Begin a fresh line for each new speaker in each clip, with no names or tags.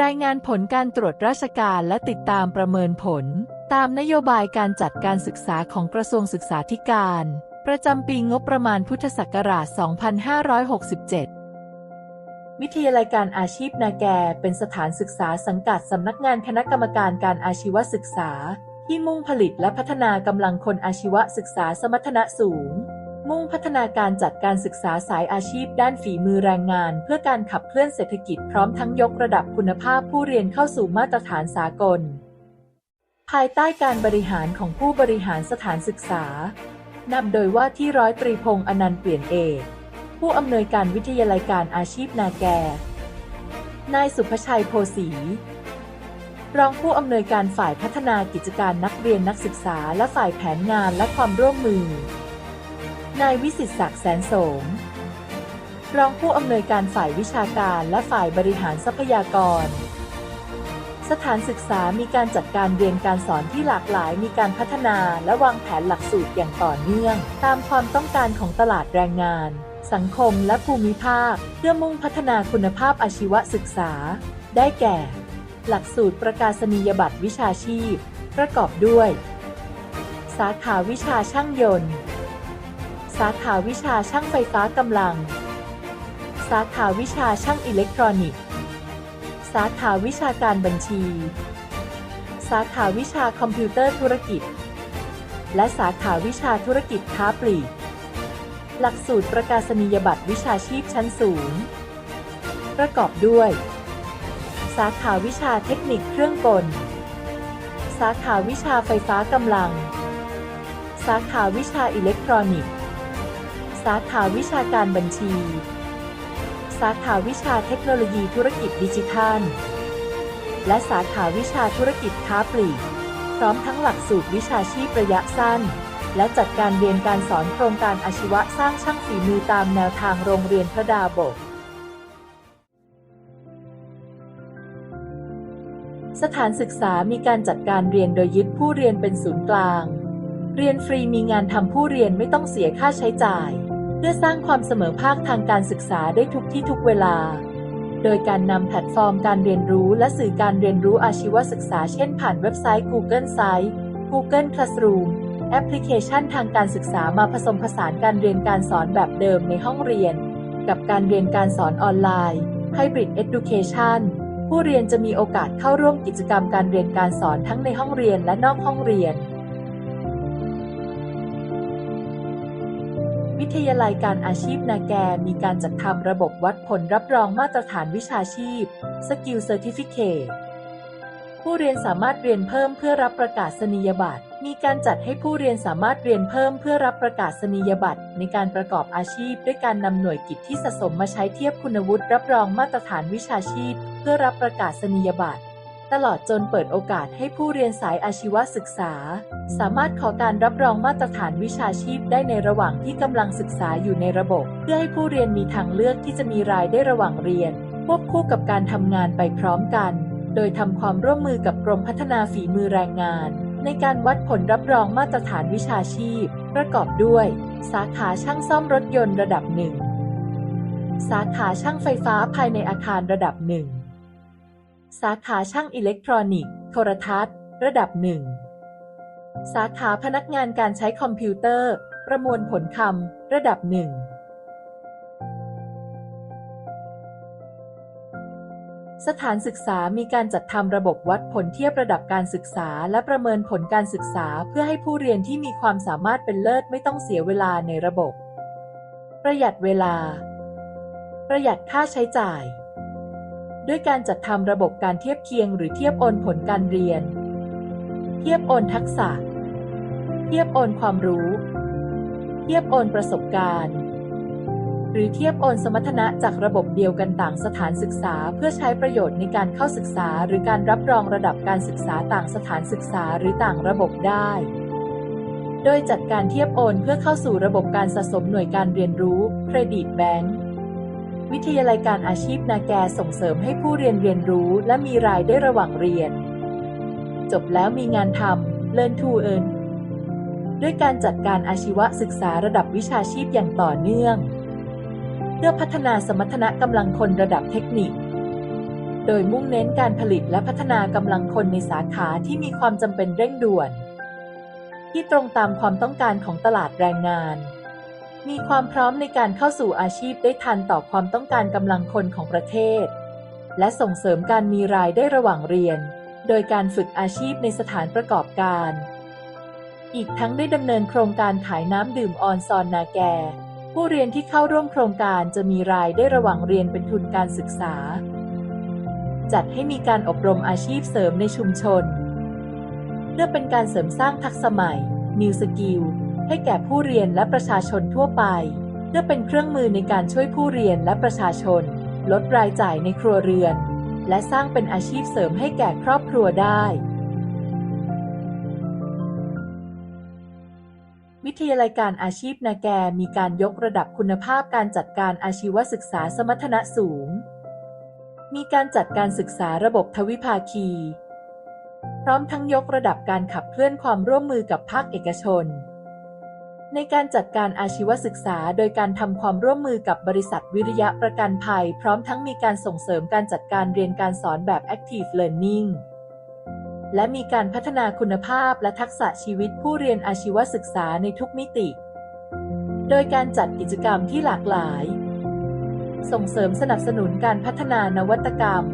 รายงานผลการตรวจราชการและติดตามประเมินผล ตามนโยบายการจัดการศึกษาของกระทรวงศึกษาธิการ ประจำปีงบประมาณพุทธศักราช 2567 วิทยาลัยการอาชีพนาแกเป็นสถานศึกษาสังกัดสำนักงานคณะกรรมการการอาชีวศึกษา ที่มุ่งผลิตและพัฒนากำลังคนอาชีวศึกษาสมรรถนะสูง มุ่งพัฒนาการจัดการศึกษาสายอาชีพด้านฝีมือแรงงาน เพื่อการขับเคลื่อนเศรษฐกิจพร้อมทั้งยกระดับคุณภาพผู้เรียนเข้าสู่มาตรฐานสากล ภายใต้การบริหารของผู้บริหารสถานศึกษานำโดยว่าที่ร้อยตรีพงษ์อนันต์เปลี่ยนเอกผู้อำนวยการวิทยาลัยการอาชีพนาแก นายสุภชัยโพสีรองผู้อำนวยการฝ่ายพัฒนากิจการนักเรียนนักศึกษาและฝ่ายแผนงานและความร่วมมือ นายวิสิตศักดิ์แสนโสม รองผู้อำนวยการฝ่ายวิชาการและฝ่ายบริหารทรัพยากร สถานศึกษามีการจัดการเรียนการสอนที่หลากหลาย มีการพัฒนาและวางแผนหลักสูตรอย่างต่อเนื่อง ตามความต้องการของตลาดแรงงาน สังคมและภูมิภาค เพื่อมุ่งพัฒนาคุณภาพอาชีวศึกษา ได้แก่ หลักสูตรประกาศนียบัตรวิชาชีพ ประกอบด้วย สาขาวิชาช่างยนต์าขาวิชาช่างไฟฟ้ากำลัง สาขาวิชาช่างอิเล็กทรอนิกส์ สาขาวิชาการบัญชี สาขาวิชาคอมพิวเตอร์ธุรกิจ และสาขาวิชาธุรกิจค้าปลีก หลักสูตรประกาศนียบัตรวิชาชีพชั้นสูง ประกอบด้วย สาขาวิชาเทคนิคเครื่องกล สาขาวิชาไฟฟ้ากำลังสาขาวิชาอิเล็กทรอนิกส์ สาขาวิชาการบัญชี สาขาวิชาเทคโนโลยีธุรกิจดิจิทัล และสาขาวิชาธุรกิจค้าปลีก พร้อมทั้งหลักสูตรวิชาชีพระยะสั้น และจัดการเรียนการสอนโครงการอาชีวะสร้างช่างฝีมือตามแนวทางโรงเรียนพระดาบทสถานศึกษามีการจัดการเรียนโดยยึดผู้เรียนเป็นศูนย์กลาง เรียนฟรีมีงานทำผู้เรียนไม่ต้องเสียค่าใช้จ่าย พื่อสร้างความเสมอภาคทางการศึกษาได้ทุกที่ทุกเวลา โดยการนำแพลตฟอร์มการเรียนรู้และสื่อการเรียนรู้อาชีวศึกษาเช่นผ่านเว็บไซต์ Google Site Google Classroom แอปพลิเคชันทางการศึกษามาผสมผสานการเรียนการสอนแบบเดิมในห้องเรียน กับการเรียนการสอนออนไลน์ Hybrid Education ผู้เรียนจะมีโอกาสเข้าร่วมกิจกรรมการเรียนการสอนทั้งในห้องเรียนและนอกห้องเรียน วิทยาลัยการอาชีพนาแกมีการจัดทำระบบวัดผลรับรองมาตรฐานวิชาชีพ Skill Certificate ผู้เรียนสามารถเรียนเพิ่มเพื่อรับประกาศนียบัตร มีการจัดให้ผู้เรียนสามารถเรียนเพิ่มเพื่อรับประกาศนียบัตร ในการประกอบอาชีพ ด้วยการนำหน่วยกิจที่สะสมมาใช้เทียบคุณวุฒิรับรองมาตรฐานวิชาชีพ เพื่อรับประกาศนียบัตร ตลอดจนเปิดโอกาสให้ผู้เรียนสายอาชีวศึกษา สามารถขอการรับรองมาตรฐานวิชาชีพได้ในระหว่างที่กำลังศึกษาอยู่ในระบบ เพื่อให้ผู้เรียนมีทางเลือกที่จะมีรายได้ระหว่างเรียนควบคู่กับการทำงานไปพร้อมกัน โดยทำความร่วมมือกับกรมพัฒนาฝีมือแรงงาน ในการวัดผลรับรองมาตรฐานวิชาชีพ ประกอบด้วย สาขาช่างซ่อมรถยนต์ระดับหนึ่งสาขาช่างไฟฟ้าภายในอาคารระดับหนึ่ง สาขาช่างอิเล็กทรอนิกส์ โทรทัศน์ ระดับหนึ่ง สาขาพนักงานการใช้คอมพิวเตอร์ ประมวลผลคำ ระดับหนึ่ง สถานศึกษามีการจัดทำระบบวัดผลเทียบระดับการศึกษา และประเมินผลการศึกษาเพื่อให้ผู้เรียนที่มีความสามารถเป็นเลิศไม่ต้องเสียเวลาในระบบ ประหยัดเวลา ประหยัดค่าใช้จ่าย ด้วยการจัดทำระบบการเทียบเคียงหรือเทียบโอนผลการเรียน เทียบโอนทักษะ เทียบโอนความรู้ เทียบโอนประสบการณ์ หรือเทียบโอนสมรรถนะจากระบบเดียวกันต่างสถานศึกษา เพื่อใช้ประโยชน์ในการเข้าศึกษา หรือการรับรองระดับการศึกษาต่างสถานศึกษาหรือต่างระบบได้ โดยจัดการเทียบโอนเพื่อเข้าสู่ระบบการสะสมหน่วยการเรียนรู้เครดิตแบงก์ วิทยาลัยการอาชีพนาแกส่งเสริมให้ผู้เรียนเรียนรู้และมีรายได้ระหว่างเรียน จบแล้วมีงานทำ Learn to Earn ด้วยการจัดการอาชีวศึกษาระดับวิชาชีพอย่างต่อเนื่อง เพื่อพัฒนาสมรรถนะกำลังคนระดับเทคนิค โดยมุ่งเน้นการผลิตและพัฒนากำลังคนในสาขาที่มีความจำเป็นเร่งด่วน ที่ตรงตามความต้องการของตลาดแรงงาน มีความพร้อมในการเข้าสู่อาชีพได้ทันต่อความต้องการกำลังคนของประเทศ และส่งเสริมการมีรายได้ระหว่างเรียน โดยการฝึกอาชีพในสถานประกอบการ อีกทั้งได้ดำเนินโครงการขายน้ำดื่มออนซอนนาแก ผู้เรียนที่เข้าร่วมโครงการจะมีรายได้ระหว่างเรียนเป็นทุนการศึกษา จัดให้มีการอบรมอาชีพเสริมในชุมชน เพื่อเป็นการเสริมสร้างทักษะใหม่ New Skill ให้แก่ผู้เรียนและประชาชนทั่วไป เพื่อเป็นเครื่องมือในการช่วยผู้เรียนและประชาชน ลดรายจ่ายในครัวเรือน และสร้างเป็นอาชีพเสริมให้แก่ครอบครัวได้ วิทยาลัยการอาชีพนาแกมีการยกระดับคุณภาพการจัดการอาชีวศึกษาสมรรถนะสูง มีการจัดการศึกษาระบบทวิภาคี พร้อมทั้งยกระดับการขับเคลื่อนความร่วมมือกับภาคเอกชน ในการจัดการอาชีวศึกษา โดยการทำความร่วมมือกับบริษัทวิริยะประกันภัย พร้อมทั้งมีการส่งเสริมการจัดการเรียนการสอนแบบ Active Learning และมีการพัฒนาคุณภาพและทักษะชีวิตผู้เรียนอาชีวศึกษาในทุกมิติ โดยการจัดกิจกรรมที่หลากหลาย ส่งเสริมสนับสนุนการพัฒนานวัตกรรม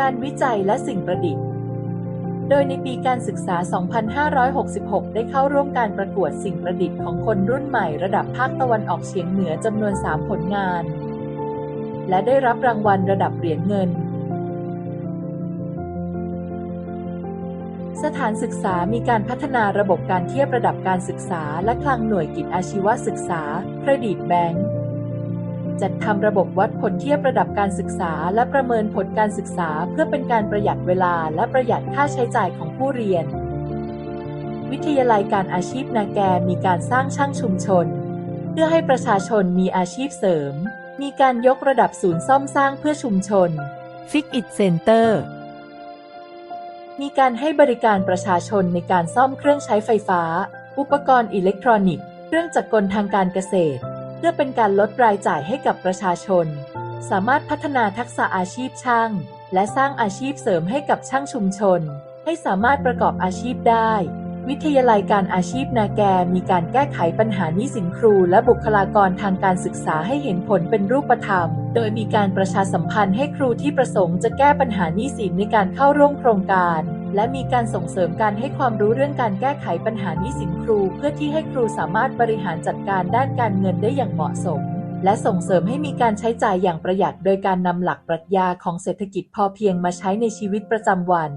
การวิจัยและสิ่งประดิษฐ์ โดยในปีการศึกษา 2566 ได้เข้าร่วมการประกวดสิ่งประดิษฐ์ของคนรุ่นใหม่ระดับภาคตะวันออกเฉียงเหนือจำนวน 3 ผลงาน และได้รับรางวัลระดับเหรียญเงิน สถานศึกษามีการพัฒนาระบบการเทียบระดับการศึกษา และคลังหน่วยกิจอาชีวศึกษา เครดิตแบงก์ จัดทำระบบวัดผลเทียบระดับการศึกษา และประเมินผลการศึกษา เพื่อเป็นการประหยัดเวลาและประหยัดค่าใช้จ่ายของผู้เรียน วิทยาลัยการอาชีพนาแกมีการสร้างช่างชุมชน เพื่อให้ประชาชนมีอาชีพเสริม มีการยกระดับศูนย์ซ่อมสร้างเพื่อชุมชน Fix It Center มีการให้บริการประชาชนในการซ่อมเครื่องใช้ไฟฟ้า อุปกรณ์อิเล็กทรอนิกส์ เครื่องจักรกลทางการเกษตร เพื่อเป็นการลดรายจ่ายให้กับประชาชน สามารถพัฒนาทักษะอาชีพช่าง และสร้างอาชีพเสริมให้กับช่างชุมชน ให้สามารถประกอบอาชีพได้ วิทยาลัยการอาชีพนาแกมีการแก้ไขปัญหาหนี้สินครูและบุคลากรทางการศึกษาให้เห็นผลเป็นรูปธรรม โดยมีการประชาสัมพันธ์ให้ครูที่ประสงค์จะแก้ปัญหาหนี้สินในการเข้าร่วมโครงการ และมีการส่งเสริมการให้ความรู้เรื่องการแก้ไขปัญหานี้สินครู เพื่อที่ให้ครูสามารถบริหารจัดการด้านการเงินได้อย่างเหมาะสม และส่งเสริมให้มีการใช้จ่ายอย่างประหยัด โดยการนำหลักปรัชญาของเศรษฐกิจพอเพียงมาใช้ในชีวิตประจำวัน